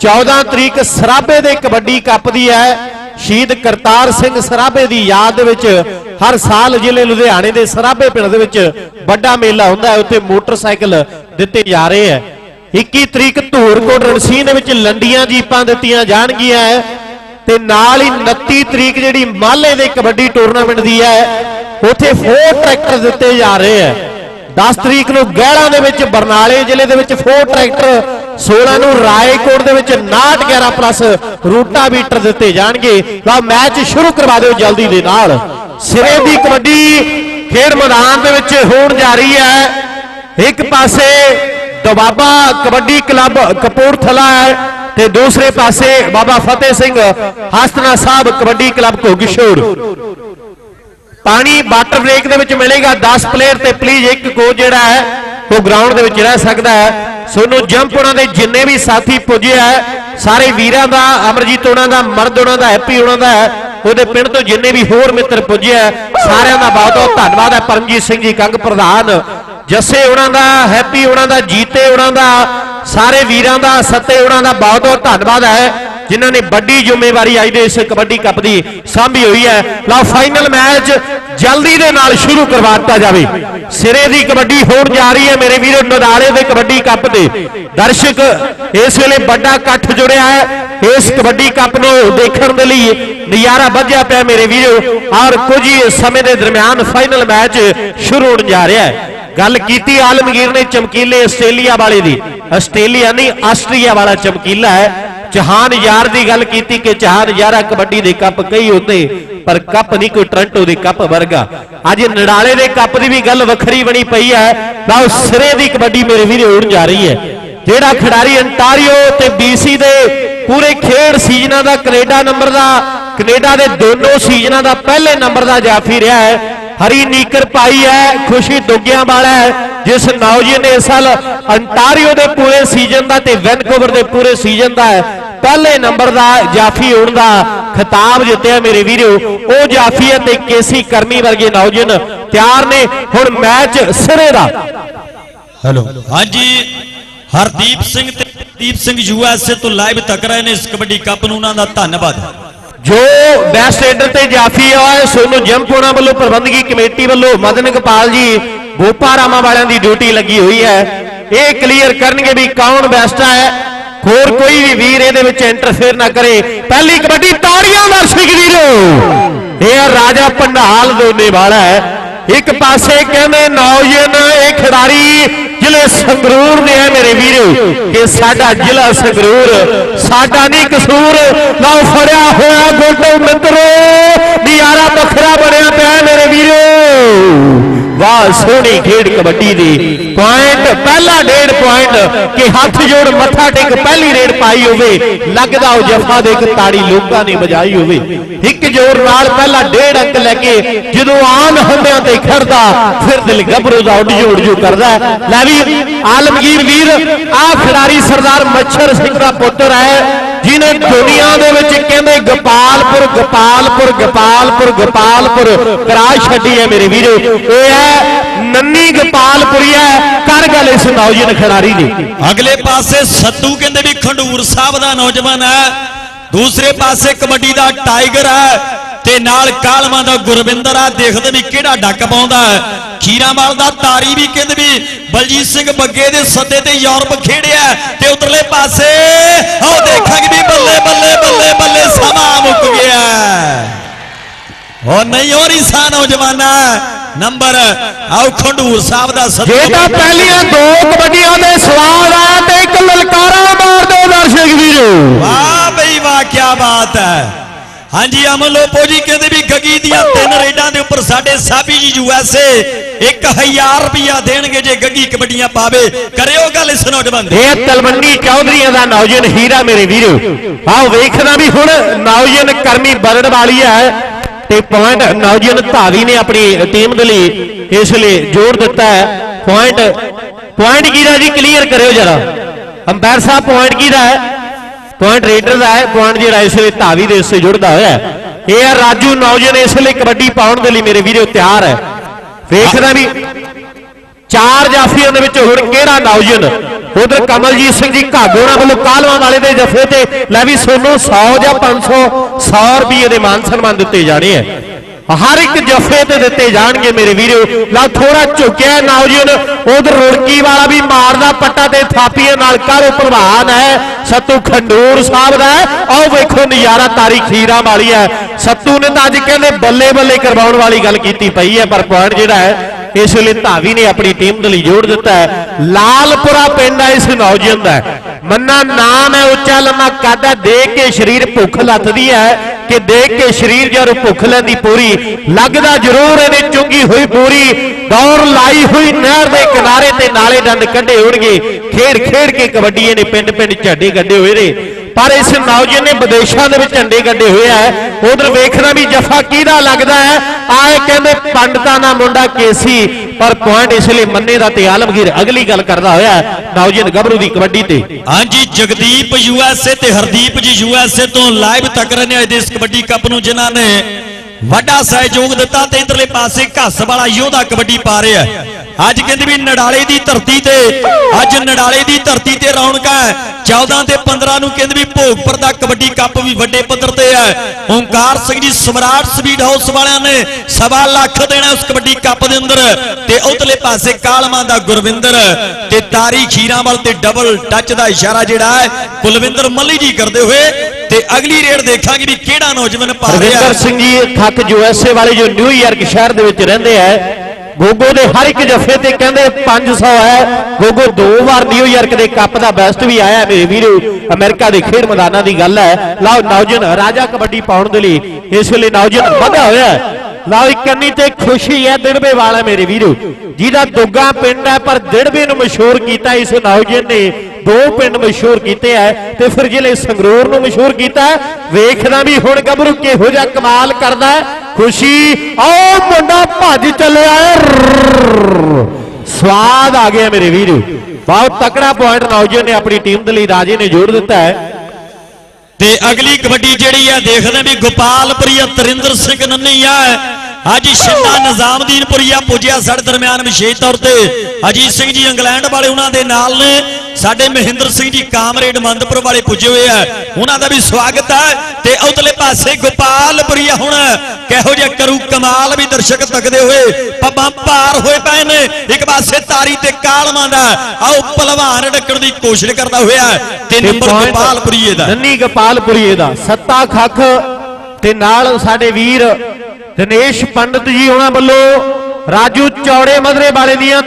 14 ਤਰੀਕ ਸਰਾਬੇ ਦੇ ਕਬੱਡੀ ਕੱਪ ਦੀ ਹੈ। ਸ਼ਹੀਦ ਕਰਤਾਰ ਸਿੰਘ ਸਰਾਭੇ ਦੀ ਯਾਦ ਦੇ ਵਿੱਚ ਹਰ ਸਾਲ ਜ਼ਿਲ੍ਹੇ ਲੁਧਿਆਣੇ ਦੇ ਸਰਾਭੇ ਪਿੰਡ ਦੇ ਵਿੱਚ ਵੱਡਾ ਮੇਲਾ ਹੁੰਦਾ ਹੈ, ਉੱਥੇ ਮੋਟਰਸਾਈਕਲ ਦਿੱਤੇ ਜਾ ਰਹੇ ਹੈ। 21 ਤਰੀਕ ਧੂਰਕੋਟ ਰਣਸੀਨ ਦੇ ਵਿੱਚ ਲੰਡੀਆਂ ਜੀਪਾਂ ਦਿੱਤੀਆਂ ਜਾਣਗੀਆਂ ਤੇ ਨਾਲ ਹੀ 29 ਤਰੀਕ ਜਿਹੜੀ ਮਾਲੇ ਦੇ ਕਬੱਡੀ ਟੂਰਨਾਮੈਂਟ ਦੀ ਹੈ, ਉੱਥੇ ਫੋਰ ਟਰੈਕਟਰ ਦਿੱਤੇ ਜਾ ਰਹੇ ਹੈ। 10 ਤਰੀਕ ਨੂੰ ਗਹਿਲਾਂ ਦੇ ਵਿੱਚ ਬਰਨਾਲੇ ਜ਼ਿਲ੍ਹੇ ਦੇ ਵਿੱਚ ਫੋਰ ਟਰੈਕਟਰ 16 ਨੂੰ ਰਾਏਕੋਟ ਦੇ ਵਿੱਚ 69 11 ਪਲੱਸ ਰੂਟਾਵੀਟਰ ਦਿੱਤੇ ਜਾਣਗੇ। ਤਾਂ ਮੈਚ ਸ਼ੁਰੂ ਕਰਵਾ ਦਿਓ ਜਲਦੀ ਦੇ ਨਾਲ। ਸਿਰੇ ਦੀ ਕਬੱਡੀ ਖੇਡ ਮੈਦਾਨ ਦੇ ਵਿੱਚ ਹੋਣ ਜਾ ਰਹੀ ਹੈ। ਇੱਕ ਪਾਸੇ ਦਬਾਬਾ ਕਬੱਡੀ ਕਲੱਬ ਕਪੂਰਥਲਾ ਹੈ ਤੇ ਦੂਸਰੇ ਪਾਸੇ ਬਾਬਾ ਫਤਿਹ ਸਿੰਘ ਹਸਤਨਾ ਸਾਹਿਬ ਕਬੱਡੀ ਕਲੱਬ ਘੋਗਿਸ਼ੋਰ। ਪਾਣੀ ਵਾਟਰ ਬ੍ਰੇਕ ਦੇ ਵਿੱਚ ਮਿਲੇਗਾ। 10 ਪਲੇਅਰ ਤੇ ਪਲੀਜ਼ ਇੱਕ ਕੋਚ ਜਿਹੜਾ ਹੈ, ਉਹ ਗਰਾਊਂਡ ਦੇ ਵਿੱਚ ਰਹਿ ਸਕਦਾ ਹੈ। ਸੋਨੂੰ ਜੰਪ ਉਹਨਾਂ ਦੇ ਜਿੰਨੇ ਵੀ ਸਾਥੀ ਪੁੱਜੇ ਹੈ ਸਾਰੇ ਵੀਰਾਂ ਦਾ, ਅਮਰਜੀਤ ਉਹਨਾਂ ਦਾ, ਮਰਦ ਉਹਨਾਂ ਦਾ ਹੈਪੀ ਉਹਨਾਂ ਦਾ ਉਹਦੇ ਪਿੰਡ ਤੋਂ ਜਿੰਨੇ ਵੀ ਹੋਰ ਮਿੱਤਰ ਪੁੱਜੇ ਹੈ ਸਾਰਿਆਂ ਦਾ ਬਹੁਤ ਬਹੁਤ ਧੰਨਵਾਦ ਹੈ। ਪਰਮਜੀਤ ਸਿੰਘ ਜੀ, ਕੰਗ ਪ੍ਰਧਾਨ, ਜੱਸੇ ਉਹਨਾਂ ਦਾ, ਹੈਪੀ ਉਹਨਾਂ ਦਾ, ਜੀਤੇ ਉਹਨਾਂ ਦਾ, ਸਾਰੇ ਵੀਰਾਂ ਦਾ, ਸੱਤੇ ਉਹਨਾਂ ਦਾ ਬਹੁਤ ਬਹੁਤ ਧੰਨਵਾਦ ਹੈ। ਜਿਨ੍ਹਾਂ ਨੇ ਵੱਡੀ ਜ਼ਿੰਮੇਵਾਰੀ ਅੱਜ ਦੇ ਇਸ ਕਬੱਡੀ ਕੱਪ ਦੀ ਸਾਂਭੀ ਹੋਈ ਹੈ। ਲਓ ਫਾਈਨਲ ਮੈਚ ਜਲਦੀ ਦੇ ਨਾਲ ਸ਼ੁਰੂ ਕਰਵਾ ਦਿੱਤਾ ਜਾਵੇ। ਸਿਰੇ ਦੀ ਕਬੱਡੀ ਹੋਣ ਜਾ ਰਹੀ ਹੈ ਮੇਰੇ ਵੀਰੋ ਨਦਾਲੇ ਦੇ ਕਬੱਡੀ ਕੱਪ ਦੇ ਦਰਸ਼ਕ ਇਸ ਵੇਲੇ ਵੱਡਾ ਇਕੱਠ ਜੁੜਿਆ ਹੈ। ਇਸ ਕਬੱਡੀ ਕੱਪ ਨੂੰ ਦੇਖਣ ਦੇ ਲਈ ਨਜ਼ਾਰਾ ਵੱਜਿਆ ਪਿਆ ਮੇਰੇ ਵੀਰੋ। ਔਰ ਕੁਝ ਹੀ ਸਮੇਂ ਦੇ ਦਰਮਿਆਨ ਫਾਈਨਲ ਮੈਚ ਸ਼ੁਰੂ ਹੋਣ ਜਾ ਰਿਹਾ ਹੈ। ਗੱਲ ਕੀਤੀ ਆਲਮਗੀਰ ਨੇ ਚਮਕੀਲੇ ਆਸਟ੍ਰੇਲੀਆ ਵਾਲੇ ਦੀ। ਆਸਟ੍ਰੇਲੀਆ ਨਹੀਂ, ਆਸਟਰੀਆ ਵਾਲਾ ਚਮਕੀਲਾ ਹੈ। ਜਹਾਨ ਯਾਰ ਦੀ ਗੱਲ ਕੀਤੀ ਕਿ ਜਹਾਨ ਯਾਰਾ ਕਬੱਡੀ ਦੇ ਕੱਪ ਕਈ ਹੁੰਦੇ, ਪਰ ਕੱਪ ਨਹੀਂ ਕੋਈ ਟ੍ਰਾਂਟੋ ਦੇ ਕੱਪ ਵਰਗਾ। ਅੱਜ ਨੜਾਲੇ ਦੇ ਕੱਪ ਦੀ ਵੀ ਗੱਲ ਵੱਖਰੀ ਬਣੀ ਪਈ ਹੈ ਲਓ ਸਿਰੇ ਦੀ ਕਬੱਡੀ ਮੇਰੇ ਵੀਰੇ ਉੜ ਜਾ ਰਹੀ ਹੈ। ਜਿਹੜਾ ਖਿਡਾਰੀ ਅੰਟਾਰੀਓ ਤੇ BC ਦੇ ਪੂਰੇ ਖੇਡ ਸੀਜ਼ਨਾਂ ਦਾ ਕੈਨੇਡਾ ਨੰਬਰ ਦਾ, ਕੈਨੇਡਾ ਦੇ ਦੋਨੋਂ ਸੀਜ਼ਨਾਂ ਦਾ ਪਹਿਲੇ ਨੰਬਰ ਦਾ ਜਾਫੀ ਰਿਹਾ ਹੈ। ਹਰੀ ਨੀਕਰ ਪਾਈ ਹੈ, ਖੁਸ਼ੀ ਦੁੱਗਿਆਂ ਵਾਲਾ ਹੈ, ਜਿਸ ਨੌਜਵਾਨ ਨੇ ਇਸ ਸਾਲ ਅੰਟਾਰੀਓ ਦੇ ਪੂਰੇ ਸੀਜ਼ਨ ਦਾ ਤੇ ਵੈਨਕੂਵਰ ਦੇ ਪੂਰੇ ਸੀਜ਼ਨ ਦਾ ਹੈ। ਪਹਿਲੇ ਨੰਬਰ ਦਾ ਜਾਫੀ ਹੋਣ ਦਾ ਖਿਤਾਬ ਜਿੱਤਿਆ ਮੇਰੇ ਵੀਰੋ। ਉਹ ਜਾਫੀ ਤੇ ਕੇਸੀ ਕਰਮੀ ਵਰਗੇ ਨੌਜਵਾਨ ਤਿਆਰ ਨੇ। ਹੁਣ ਮੈਚ ਸਿਰੇ ਦਾ। ਹੈਲੋ। ਹਾਂਜੀ ਹਰਦੀਪ ਸਿੰਘ ਤੇ ਦੀਪ ਸਿੰਘ ਯੂਐਸਏ ਤੋਂ ਲਾਈਵ ਤੱਕ ਰਹੇ ਨੇ ਇਸ ਕਬੱਡੀ ਕੱਪ ਨੂੰ। ਉਹਨਾਂ ਦਾ ਧੰਨਵਾਦ। ਜੋ ਬੈਸਟ ਰੇਡਰ ਤੇ ਜਾਫੀ ਹੋਇਆ ਸੋਨੂੰ ਜੰਪੋਣਾ ਵੱਲੋਂ ਪ੍ਰਬੰਧਕੀ ਕਮੇਟੀ ਵੱਲੋਂ ਮਦਨ ਗੋਪਾਲ ਜੀ ਗੋਪਾ ਰਾਮਾ ਵਾਲਿਆਂ ਦੀ ਡਿਊਟੀ ਲੱਗੀ ਹੋਈ ਹੈ। ਇਹ ਕਲੀਅਰ ਕਰਨਗੇ ਵੀ ਕੌਣ ਬੈਸਟ ਹੈ ਹੋਰ ਕੋਈ ਵੀ ਵੀਰ ਇਹਦੇ ਵਿੱਚ ਇੰਟਰਫੇਅਰ ਨਾ ਕਰੇ। ਪਹਿਲੀ ਕਬੱਡੀ ਤਾੜੀਆਂ ਦਰਸ਼ਕ ਵੀਰੋ। ਇਹ ਆ ਰਾਜਾ ਪੰਡਾਲ ਦੋਨੇ ਵਾਲਾ ਹੈ। ਇੱਕ ਪਾਸੇ ਕਹਿੰਦੇ ਨੌਜਵਾਨ ਇਹ ਖਿਡਾਰੀ ਜ਼ਿਲ੍ਹੇ ਸੰਗਰੂਰ ਦੇ ਹੈ ਮੇਰੇ ਵੀਰੋ। ਕਿ ਸਾਡਾ ਜ਼ਿਲ੍ਹਾ ਸੰਗਰੂਰ, ਸਾਡਾ ਨਹੀਂ ਕਸੂਰ। ਲਓ ਫੜਿਆ ਹੋਇਆ ਗੋਲਡੋ ਮਿੱਤਰੋ। ਨਿਆਰਾ ਵੱਖਰਾ ਬਣਿਆ ਪਿਆ ਮੇਰੇ ਵੀਰੋ। ਵਾਹ ਸੋਹਣੀ ਖੇਡ ਕਬੱਡੀ ਦੀ। ਪੁਆਇੰਟ ਪਹਿਲਾ ਡੇਢ ਪੁਆਇੰਟ ਕਿ ਹੱਥ ਜੋੜ ਮੱਥਾ ਟੇਕ ਪਹਿਲੀ ਰੇਡ ਪਾਈ ਹੋਵੇ। ਲੱਗਦਾ ਉਹ ਜਫਾ ਦੇ ਇੱਕ ਤਾੜੀ ਲੋਕਾਂ ਨੇ ਵਜਾਈ ਹੋਵੇ। ਇੱਕ ਜੋਰ ਨਾਲ ਪਹਿਲਾ ਡੇਢ ਅੰਕ ਲੈ ਕੇ ਜਦੋਂ ਆਨ ਹੰਦਿਆਂ ਤੇ ਖੜਦਾ ਫਿਰ ਦਿਲ ਗੱਭਰੂ ਦਾ ਉੱਡ ਜੋੜ ਜੋ ਕਰਦਾ। ਲੈ ਵੀ ਆਲਮਗੀਰ ਵੀਰ ਆ ਖਿਡਾਰੀ ਸਰਦਾਰ ਮੱਛਰ ਸਿੰਘ ਦਾ ਪੁੱਤਰ ਹੈ। ਜਿਹਨੇ ਦੁਨੀਆ ਦੇ ਵਿੱਚ ਕਹਿੰਦੇ ਗੋਪਾਲਪੁਰ ਗੋਪਾਲਪੁਰ ਗੋਪਾਲਪੁਰ ਗੋਪਾਲਪੁਰ, ਕਰਾ ਛੱਡੀ ਹੈ ਮੇਰੇ ਵੀਰੋ। ਇਹ ਹੈ ਨੰਨੀ ਗੋਪਾਲਪੁਰੀਆ ਕਰ ਗੱਲ ਇਸ ਨੌਜਵਾਨ ਖਿਡਾਰੀ ਦੀ ਅਗਲੇ ਪਾਸੇ ਸੱਤੂ ਕਹਿੰਦੇ ਵੀ ਖੰਡੂਰ ਸਾਹਿਬ ਦਾ ਨੌਜਵਾਨ ਹੈ ਦੂਸਰੇ ਪਾਸੇ ਕਬੱਡੀ ਦਾ ਟਾਈਗਰ ਹੈ ਤੇ ਨਾਲ ਕਾਲਮਾ ਦਾ ਗੁਰਵਿੰਦਰ ਆ ਦੇਖਦੇ ਵੀ ਕਿਹੜਾ ਡੱਕ ਪਾਉਂਦਾ ਹੈ। ਖੀਰਾਵਾਲ ਦਾ ਤਾਰੀ ਵੀ ਕਹਿੰਦੇ ਵੀ ਬਲਜੀਤ ਸਿੰਘ ਬੱਗੇ ਦੇ ਸੱਦੇ ਤੇ ਯੂਰਪ ਖੇਡਿਆ ਤੇ ਉਧਰਲੇ ਪਾਸੇ ਆਓ ਦੇਖਾਂਗੇ ਵੀ ਬੱਲੇ ਬੱਲੇ ਬੱਲੇ ਬੱਲੇ ਸਮਾਂ ਮੁੱਕ ਗਿਆ ਉਹ ਨਹੀਂ ਹੋ ਰਹੀ ਸਾ ਨੌਜਵਾਨਾ ਨੰਬਰ ਆਓ ਖੰਡੂਰ ਸਾਹਿਬ ਦਾ ਜੇ ਸੱਦਾ ਤਾਂ ਪਹਿਲੀਆਂ ਦੋ ਕਬੱਡੀਆਂ ਦੇ ਸਵਾਲ ਆ ਤੇ ਇੱਕ ਲਲਕਾਰਾ ਮਾਰ ਦਿਓ ਦਰਸ਼ਕ ਵੀਰੋ। ਵਾਹ ਬਈ ਵਾਹ ਕੀ ਬਾਤ ਹੈ। ਹਾਂਜੀ ਅਮਨ ਲੋਪੋ ਜੀ, ਕਹਿੰਦੇ ਵੀ ਗੱਗੀ ਦੀਆਂ ਤਿੰਨ ਰੇਡਾਂ ਦੇ ਉੱਪਰ ਸਾਡੇ ਸਾਬੀ ਜੀ ਯੂਐਸਏ 1000 ਰੁਪਇਆ ਦੇਣਗੇ ਜੇ ਗੱਗੀ ਕਬੱਡੀਆਂ ਪਾਵੇ। ਕਰਿਓ ਗੱਲ ਇਸ ਨੌਜਵਾਨ ਦੀ। ਇਹ ਤਲਵੰਡੀ ਚੌਧਰੀਆਂ ਦਾ ਨੌਜਵਾਨ ਹੀਰਾ ਮੇਰੇ ਵੀਰੋ। ਆਓ ਵੇਖਦਾ ਵੀ ਹੁਣ ਨੌਜਵਾਨ ਕਰਮੀ ਬਰੜ ਵਾਲੀ ਹੈ ਤੇ ਪੁਆਇੰਟ ਨੌਜਵਾਨ ਧਾਵੀ ਨੇ ਆਪਣੀ ਟੀਮ ਦੇ ਲਈ ਇਸ ਲਈ ਜੋੜ ਦਿੱਤਾ ਹੈ। ਪੁਆਇੰਟ ਪੁਆਇੰਟ ਕਿਹਦਾ ਜੀ? ਕਲੀਅਰ ਕਰਿਓ ਜਰਾ। ਅੰਪਾਇਰ ਸਾਹਿਬ ਪੁਆਇੰਟ ਕਿਹਦਾ ਹੈ? ਪੁਆਇੰਟ ਰੇਡਰ ਦਾ ਹੈ, ਪੁਆਇੰਟ ਜਿਹੜਾ ਇਸ ਵੇਲੇ ਧਾਵੀ ਦੇ ਉਸੇ ਜੁੜਦਾ ਹੋਇਆ ਇਹ ਆ ਰਾਜੂ ਨੌਜਵਾਨ, ਇਸ ਵੇਲੇ ਕਬੱਡੀ ਪਾਉਣ ਦੇ ਲਈ ਮੇਰੇ ਵੀਰੋ ਤਿਆਰ ਹੈ। ਵੇਖਦਾ ਵੀ ਚਾਰ ਜਾਫੀਆਂ ਦੇ ਵਿੱਚ ਹੁਣ ਕਿਹੜਾ ਨੌਜਵਾਨ? ਉਧਰ ਕਮਲਜੀਤ ਸਿੰਘ ਜੀ ਘਾਗੋਣਾ ਵੱਲੋਂ ਕਾਲਵਾਂ ਵਾਲੇ ਦੇ ਜਫੇ ਤੇ। ਲੈ ਵੀ ਸੋਨੂੰ 100 ਜਾਂ 500 100 ਰੁਪਏ ਦੇ ਮਾਨ ਸਨਮਾਨ ਦਿੱਤੇ ਜਾਣੇ ਆ। ਹਰ ਇੱਕ ਜਫੇ ਤੇ ਦਿੱਤੇ ਜਾਣਗੇ ਮੇਰੇ ਵੀਰੋ। ਲਾ ਥੋੜਾ ਝੁਕਿਆ ਨੌਜਵਾਨ ਉਧਰ ਰੁੜਕੀ ਵਾਲਾ ਵੀ ਮਾਰਦਾ ਪੱਟਾ ਤੇ ਥਾਪੀਆਂ ਨਾਲ। ਕਾਰੋ ਪ੍ਰਵਾਨ ਹੈ ਸੱਤੂ ਖੰਡੂਰ ਸਾਹਿਬ ਦਾ। ਆਓ ਵੇਖੋ ਨਜ਼ਾਰਾ ਤਾਰੀ ਖੀਰਾ ਵਾਲੀ ਹੈ। ਸੱਤੂ ਨੇ ਤਾਂ ਅੱਜ ਕਹਿੰਦੇ ਬੱਲੇ ਬੱਲੇ ਕਰਵਾਉਣ ਵਾਲੀ ਗੱਲ ਕੀਤੀ ਪਈ ਹੈ, ਪਰ ਪੁਆਇੰਟ ਜਿਹੜਾ ਹੈ, ਇਸ ਵੇਲੇ ਧਾਵੀ ਨੇ ਆਪਣੀ ਟੀਮ ਦੇ ਲਈ ਜੋੜ ਦਿੱਤਾ ਹੈ। ਲਾਲਪੁਰਾ ਪਿੰਡ ਹੈ ਇਸ ਨੌਜਵਾਨ ਦਾ। ਮੰਨਾ ਨਾਮ ਹੈ, ਉੱਚਾ ਲੰਮਾ ਕੱਦ ਹੈ, ਦੇਖ ਕੇ ਸਰੀਰ ਭੁੱਖ ਲੱਥਦੀ ਹੈ। ਕਿ ਦੇਖ ਕੇ ਸਰੀਰ ਜਦੋਂ ਭੁੱਖ ਲੈਂਦੀ ਪੂਰੀ, ਲੱਗਦਾ ਜ਼ਰੂਰ ਇਹਨੇ ਚੁੰਗੀ ਹੋਈ ਪੂਰੀ, ਦੌੜ ਲਾਈ ਹੋਈ ਨਹਿਰ ਦੇ ਕਿਨਾਰੇ ਤੇ ਨਾਲੇ ਡੰਡ ਕੱਢੇ ਹੋਣਗੇ। ਖੇਡ ਖੇਡ ਕੇ ਕਬੱਡੀ ਇਹਨੇ ਪਿੰਡ ਪਿੰਡ ਝੱਡੇ ਗੱਡੇ ਹੋਏ ਨੇ। ਪਰ ਇਸ ਨੌਜਵਾਨ ਨੇ ਵਿਦੇਸ਼ਾਂ ਦੇ ਵਿੱਚ ਝੰਡੇ ਗੱਡੇ ਹੋਏ ਆ। ਉਧਰ ਵੇਖਣਾ ਵੀ ਜਫਾ ਕਿਹਦਾ ਲੱਗਦਾ ਹੈ? ਆਏ ਕਹਿੰਦੇ ਪੰਡਤਾਂ ਦਾ ਮੁੰਡਾ ਕੇਸੀ, ਪਰ ਪੁਆਇੰਟ ਇਸ ਲਈ ਮੰਨੇ ਦਾ ਤੇ ਆਲਮਗੀਰ ਅਗਲੀ ਗੱਲ ਕਰਦਾ ਹੋਇਆ ਹੈ, ਨੌਜਵਾਨ ਗੱਭਰੂ ਦੀ ਕਬੱਡੀ ਤੇ। ਹਾਂਜੀ, ਜਗਦੀਪ ਯੂਐਸਏ ਤੇ ਹਰਦੀਪ ਜੀ ਯੂਐਸਏ ਤੋਂ ਲਾਈਵ ਤੱਕ ਰਹੇ ਨੇ ਅੱਜ ਇਸ ਕਬੱਡੀ ਕੱਪ ਨੂੰ, ਜਿਨ੍ਹਾਂ ਨੇ ਵੱਡਾ ਸਹਿਯੋਗ ਦਿੱਤਾ ਤੇ ਇਧਰਲੇ ਪਾਸੇ ਘੱਸ ਵਾਲਾ ਯੋਧਾ ਕਬੱਡੀ ਪਾ ਰਿਹਾ ਅੱਜ ਕਹਿੰਦੇ ਵੀ ਨਡਾਲੇ ਦੀ ਧਰਤੀ ਤੇ, ਅੱਜ ਨਡਾਲੇ ਦੀ ਧਰਤੀ ਤੇ ਰੌਣਕਾਂ ਹੈ। 14 ਤੇ 15 ਨੂੰ ਕਹਿੰਦੇ ਵੀ ਭੋਗਪੁਰ ਦਾ ਕਬੱਡੀ ਕੱਪ ਵੀ ਵੱਡੇ ਪੱਧਰ ਤੇ ਹੈ। ਓਂਕਾਰ ਸਿੰਘ ਜੀ ਸਮਰਾਟ ਸਪੀਡ ਹਾਊਸ ਵਾਲਿਆਂ ਨੇ ਸਵਾ ਲੱਖ ਦੇਣਾ ਉਸ ਕਬੱਡੀ ਕੱਪ ਦੇ ਅੰਦਰ। ਤੇ ਉਤਲੇ ਪਾਸੇ ਕਾਲਮਾਂ ਦਾ ਗੁਰਵਿੰਦਰ ਤੇ ਤਾਰੀ ਖੀਰਾਂ ਵੱਲ ਤੇ ਡਬਲ ਟੱਚ ਦਾ ਇਸ਼ਾਰਾ ਜਿਹੜਾ ਹੈ, ਕੁਲਵਿੰਦਰ ਮੱਲੀ ਜੀ ਕਰਦੇ ਹੋਏ। ਤੇ ਅਗਲੀ ਰੇਡ ਦੇਖਾਂਗੇ ਵੀ ਕਿਹੜਾ ਨੌਜਵਾਨ ਪਾ ਰਿਹਾ ਰਵਿੰਦਰ ਸਿੰਘ ਜੀ, ਖੱਕ ਯੂਐਸਏ ਵਾਲੇ ਜੋ ਨਿਊਯਾਰਕ ਸ਼ਹਿਰ ਦੇ ਵਿੱਚ ਰਹਿੰਦੇ ਆ ਗੋਗੋ ਦੇ ਹਰ ਇੱਕ ਜੱਫੇ ਤੇ ਕਹਿੰਦੇ 500 ਹੈ। ਗੋਗੋ ਦੋ ਵਾਰ ਨਿਊਯਾਰਕ ਦੇ ਕੱਪ ਦਾ ਬੈਸਟ ਵੀ ਆਇਆ ਮੇਰੇ ਵੀਰੋ। ਅਮਰੀਕਾ ਦੇ ਖੇਡ ਮੈਦਾਨਾਂ ਦੀ ਗੱਲ ਹੈ। ਲਓ ਨੌਜਵਾਨ ਰਾਜਾ ਕਬੱਡੀ ਪਾਉਣ ਦੇ ਲਈ ਇਸ ਵੇਲੇ ਨੌਜਵਾਨ ਵਧਿਆ ਹੋਇਆ ਹੈ। ਲਓ ਇੱਕ ਕੰਨੀ ਤੇ ਖੁਸ਼ੀ ਹੈ ਦਿੜਬੇ ਵਾਲਾ ਮੇਰੇ ਵੀਰੋ। ਜਿਹਦਾ ਦੁੱਗਾ ਪਿੰਡ ਹੈ, ਪਰ ਦਿੜਬੇ ਨੂੰ ਮਸ਼ਹੂਰ ਕੀਤਾ ਇਸ ਨੌਜਵਾਨ ਨੇ। ਦੋ ਪਿੰਡ ਮਸ਼ਹੂਰ ਕੀਤੇ ਐ ਤੇ ਫਿਰ ਜ਼ਿਲ੍ਹੇ ਸੰਗਰੂਰ ਨੂੰ ਮਸ਼ਹੂਰ ਕੀਤਾ ਵੇਖਦਾ ਵੀ ਹੁਣ ਗੱਭਰੂ ਕਿਹੋ ਜਿਹਾ ਕਮਾਲ ਕਰਦਾ ਖੁਸ਼ੀ, ਆਓ ਮੁੰਡਾ ਭੱਜ ਚੱਲਿਆ ਸਵਾਦ ਆ ਗਿਆ ਮੇਰੇ ਵੀਰੋ। ਬਹੁਤ ਤਕੜਾ ਪੁਆਇੰਟ ਨੌਜਵਾਨ ਨੇ ਆਪਣੀ ਟੀਮ ਦੇ ਲਈ ਰਾਜੇ ਨੇ ਜੋੜ ਦਿੱਤਾ ਹੈ। ਤੇ ਅਗਲੀ ਕਬੱਡੀ ਜਿਹੜੀ ਆ, ਦੇਖਦੇ ਵੀ ਗੋਪਾਲਪੁਰੀਆ ਤਰਿੰਦਰ ਸਿੰਘ ਨੰਨੀਆ ਅੱਜ ਸ਼ਿੰਦਾ ਨਿਜ਼ਾਮਦੀਨਪੁਰੀਆ ਪੁੱਜਿਆ ਸਾਡੇ ਦਰਮਿਆਨ ਵਿਸ਼ੇਸ਼ ਤੌਰ ਤੇ। ਅਜੀਤ ਸਿੰਘ ਜੀ, ਇੰਗਲੈਂਡ ਵਾਲੇ ਉਹਨਾਂ ਦੇ ਨਾਲ ਨੇ। ਸਾਡੇ ਮਹਿੰਦਰ ਸਿੰਘ ਜੀ ਕਾਮਰੇਡ ਮੰਦਪੁਰ ਵਾਲੇ ਪੁੱਜੇ ਹੋਏ ਆ। ਉਹਨਾਂ ਦਾ ਵੀ ਸਵਾਗਤ ਹੈ ਤੇ ਉਤਲੇ ਪਾਸੇ ਗੋਪਾਲਪੁਰੀਆ ਹੁਣ। ਕਿਹੋ ਜਿਹਾ ਕਰੂ ਕਮਾਲ ਵੀ ਦਰਸ਼ਕ ਤੱਕਦੇ ਹੋਏ। ਪੱਬਾਂ ਪਾਰ ਹੋਏ ਪਏ ਨੇ। ਇੱਕ ਪਾਸੇ ਤਾਰੀ ਤੇ ਕਾਲਮਾਂ ਦਾ। ਆਓ ਪਹਿਲਵਾਨ ਡੱਕਣ ਦੀ ਕੋਸ਼ਿਸ਼ ਕਰਦਾ ਹੋਇਆ। ਤੇ ਨੰਬਰ ਗੋਪਾਲਪੁਰੀਏ ਦਾ ਨੰਨੀ ਗੋਪਾਲਪੁਰੀਏ ਦਾ ਸੱਤਾ ਖੱਖ ਤੇ ਨਾਲ ਸਾਡੇ ਵੀਰ ਦਿਨੇਸ਼ ਪੰਡਤ ਜੀ ਉਹਨਾਂ ਵੱਲੋਂ। ਰਾਜੂ ਚੌੜੇ ਮਧਰੇ ਵਾਲੇ ਦੀਆਂ